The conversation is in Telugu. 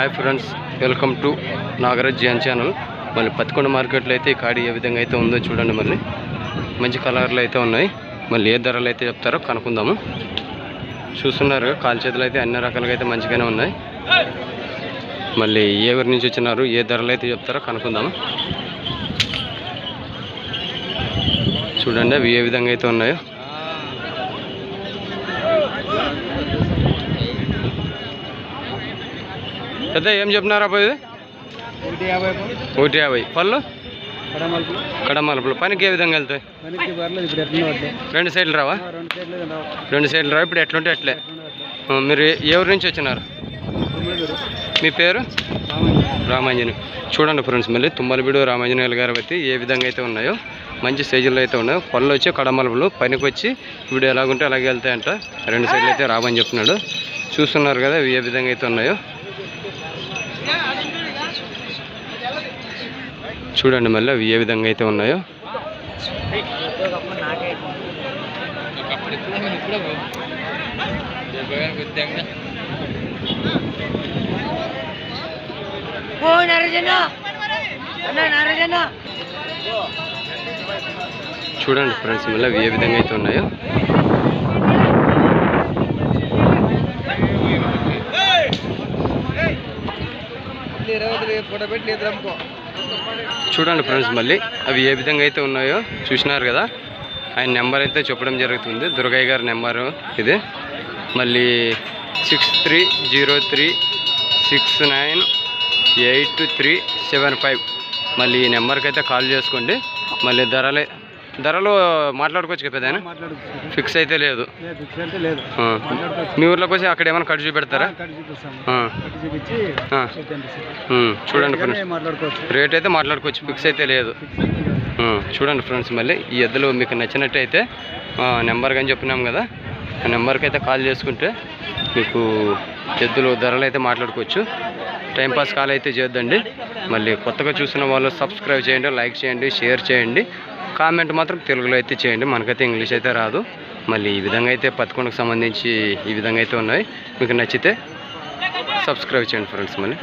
Hi friends welcome to Nagaraj Gyan channel మళ్ళీ పత్తికొండ మార్కెట్లో అయితే ఈ కాడి ఏ విధంగా అయితే ఉందో చూడండి మళ్ళీ. మంచి కలర్లు అయితే ఉన్నాయి. మళ్ళీ ఏ ధరలు అయితే చెప్తారో కనుక్కుందాము. చూస్తున్నారు కాలు చేతులు అయితే అన్ని రకాలుగా అయితే మంచిగానే ఉన్నాయి. మళ్ళీ ఎవరి నుంచి వచ్చినారు ఏ ధరలు అయితే చెప్తారో కనుక్కుందాము. చూడండి అవి ఏ విధంగా అయితే ఉన్నాయో. పెద్ద ఏం చెప్పినారా ఇది? ఒకటి యాభై పళ్ళు? కడమలుపు. కడమలుపులు. పనికి ఏ విధంగా వెళ్తాయి? రెండు సైడ్లు రావా? రెండు సైడ్లు రావు. ఇప్పుడు ఎట్లుంటే అట్లే. మీరు ఊరి నుంచి వచ్చినారు? మీ పేరు? రామాంజని చూడండి ఫ్రెండ్స్ మళ్ళీ తుమ్మలబీడు రామాంజనేయులు గారు అయితే ఏ విధంగా అయితే ఉన్నాయో మంచి సైజుల్లో అయితే ఉన్నాయో పళ్ళు వచ్చి కడమలుపులు పనికి వచ్చి ఇప్పుడు ఎలాగుంటే అలాగే వెళ్తాయంట. రెండు సైడ్లు అయితే రావని చెప్తున్నాడు. చూస్తున్నారు కదా ఏ విధంగా అయితే ఉన్నాయో. చూడండి మళ్ళీ అవి ఏ విధంగా అయితే ఉన్నాయో ఓ అన్న చూడండి ఫ్రెండ్స్ మళ్ళీ అవి ఏ విధంగా అయితే ఉన్నాయో ఇరవై ఫోటో పెట్టి లేదు రమ్ముకో చూడండి ఫ్రెండ్స్ మళ్ళీ అవి ఏ విధంగా అయితే ఉన్నాయో చూసినారు కదా. ఆయన నెంబర్ అయితే చెప్పడం జరుగుతుంది. దుర్గయ్య గారి నెంబరు ఇది. మళ్ళీ six three zero three six nine eight three seven five మళ్ళీ ఈ నెంబర్కి అయితే కాల్ చేసుకోండి. మళ్ళీ ధరలే ధరలు మాట్లాడుకోవచ్చు కదా మాట్లాడుకోవచ్చు. ఫిక్స్ అయితే లేదు. మీ ఊర్లోకి వచ్చి అక్కడ ఏమైనా ఖర్చు చూపెడతారా? కట్. ఉమ్, చూడండి ఫ్రెండ్స్. రేట్ అయితే మాట్లాడుకోవచ్చు. ఫిక్స్ అయితే లేదు. చూడండి ఫ్రెండ్స్ మళ్ళీ ఈ ఎద్దులు మీకు నచ్చినట్టయితే నెంబర్ కానీ చెప్పినాం కదా ఆ నెంబర్కి అయితే కాల్ చేసుకుంటే మీకు ఎద్దులు ధరలు అయితే మాట్లాడుకోవచ్చు. టైంపాస్ కాల్ అయితే చేద్దండి మళ్ళీ కొత్తగా చూసిన వాళ్ళు సబ్స్క్రైబ్ చేయండి లైక్ చేయండి షేర్ చేయండి. కామెంట్ మాత్రం తెలుగులో అయితే చేయండి. మనకైతే ఇంగ్లీష్ అయితే రాదు. మళ్ళీ ఈ విధంగా అయితే పత్తికొండకు సంబంధించి ఈ విధంగా అయితే ఉన్నాయి. మీకు నచ్చితే సబ్స్క్రైబ్ చేయండి ఫ్రెండ్స్ మళ్ళీ.